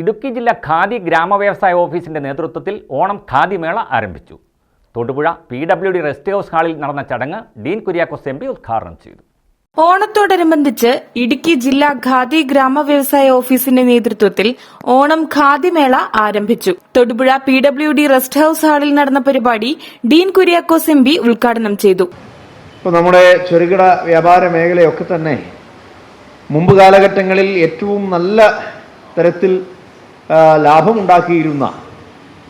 ഇടുക്കി ജില്ലാ ഖാദി ഗ്രാമവ്യവസായ ഓഫീസിന്റെ നേതൃത്വത്തിൽ ഓണം ഖാദി മേള ആരംഭിച്ചു. Thodupuzha P W D rest house ഹാളിൽ നടന്ന ചടങ്ങ് ഡീൻ കുര്യാക്കോസ് എം പി ഉദ്ഘാടനം ചെയ്തു. ഓണത്തോടനുബന്ധിച്ച് ഇടുക്കി ജില്ലാ ഖാദി ഗ്രാമവ്യവസായ ഓഫീസിന്റെ നേതൃത്വത്തിൽ ഓണം ഖാദി മേള ആരംഭിച്ചു. Thodupuzha P W D rest house ഹാളിൽ നടന്ന പരിപാടി ഡീൻ കുര്യാക്കോസ് എം പി ഉദ്ഘാടനം ചെയ്തു. ഇപ്പോൾ നമ്മുടെ ചെറുകിട വ്യാപാര മേഖലയൊക്കെ തന്നെ മുമ്പ് കാലഘട്ടങ്ങളിൽ ഏറ്റവും നല്ല തരത്തിൽ ലാഭമുണ്ടാക്കിയിരുന്ന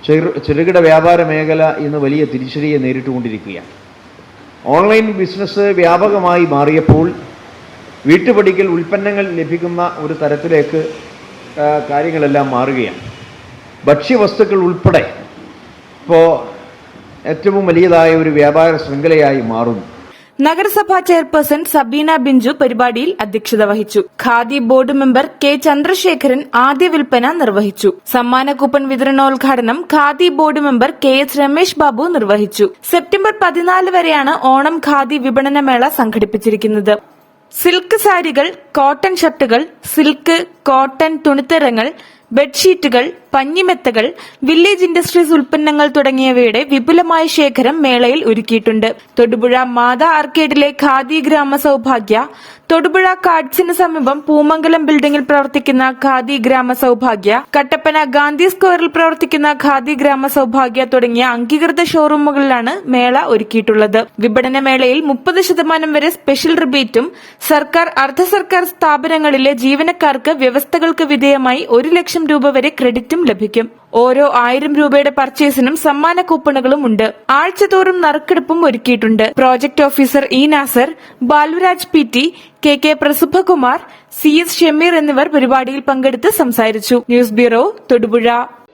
ചെറു ചെറുകിട വ്യാപാര മേഖല ഇന്ന് വലിയ തിരിച്ചടിയെ നേരിട്ടുകൊണ്ടിരിക്കുകയാണ്. ഓൺലൈൻ ബിസിനസ് വ്യാപകമായി മാറിയപ്പോൾ വീട്ടുപടിക്കൽ ഉൽപ്പന്നങ്ങൾ ലഭിക്കുന്ന ഒരു തരത്തിലേക്ക് കാര്യങ്ങളെല്ലാം മാറുകയാണ്. ഭക്ഷ്യവസ്തുക്കൾ ഉൾപ്പെടെ ഇപ്പോൾ ഏറ്റവും വലിയതായ ഒരു വ്യാപാര ശൃംഖലയായി മാറുന്നു. നഗരസഭാ ചെയർപേഴ്സൺ സബീന ബിഞ്ചു പരിപാടിയിൽ അധ്യക്ഷത വഹിച്ചു. Khadi board member K Chandrasekharan ആദ്യ വിൽപ്പന നിർവഹിച്ചു. സമ്മാന കൂപ്പൺ വിതരണോദ്ഘാടനം khadi board member K S Ramesh Babu നിർവഹിച്ചു. സെപ്റ്റംബർ പതിനാല് വരെയാണ് ഓണം ഖാദി വിപണനമേള സംഘടിപ്പിച്ചിരിക്കുന്നത്. സിൽക്ക് സാരികൾ കോട്ടൺ ഷർട്ടുകൾ സിൽക്ക് കോട്ടൺ തുണിത്തരങ്ങൾ ബെഡ്ഷീറ്റുകൾ പഞ്ഞിമെത്തകൾ വില്ലേജ് ഇൻഡസ്ട്രീസ് ഉൽപ്പന്നങ്ങൾ തുടങ്ങിയവയുടെ വിപുലമായ ശേഖരം മേളയിൽ ഒരുക്കിയിട്ടുണ്ട്. തൊടുപുഴ മാതാ ആർക്കേഡിലെ ഖാദി ഗ്രാമ സൗഭാഗ്യ തൊടുപുഴ കാഡ്സിന് സമീപം പൂമംഗലം ബിൽഡിംഗിൽ പ്രവർത്തിക്കുന്ന ഖാദി ഗ്രാമ സൗഭാഗ്യ കട്ടപ്പന ഗാന്ധി സ്ക്വയറിൽ പ്രവർത്തിക്കുന്ന ഖാദി ഗ്രാമ സൗഭാഗ്യ തുടങ്ങിയ അംഗീകൃത ഷോറൂമുകളിലാണ് മേള ഒരുക്കിയിട്ടുള്ളത്. വിപണന മേളയിൽ മുപ്പത് ശതമാനം വരെ സ്പെഷ്യൽ റിബേറ്റും സർക്കാർ അർദ്ധ സർക്കാർ സ്ഥാപനങ്ങളിലെ ജീവനക്കാർക്ക് വ്യവസ്ഥകൾക്ക് വിധേയമായി ഒരു ലക്ഷം രൂപ വരെ ക്രെഡിറ്റും ലഭിക്കും. ഓരോ ആയിരം രൂപയുടെ പർച്ചേസിനും സമ്മാന കൂപ്പണുകളും ഉണ്ട്. ആഴ്ചതോറും നറുക്കെടുപ്പും ഒരുക്കിയിട്ടുണ്ട്. Project officer E Nasar Baluraj P T K K Prasubhakumar C S Shameer എന്നിവർ പരിപാടിയിൽ പങ്കെടുത്ത് സംസാരിച്ചു. News bureau Thodupuzha.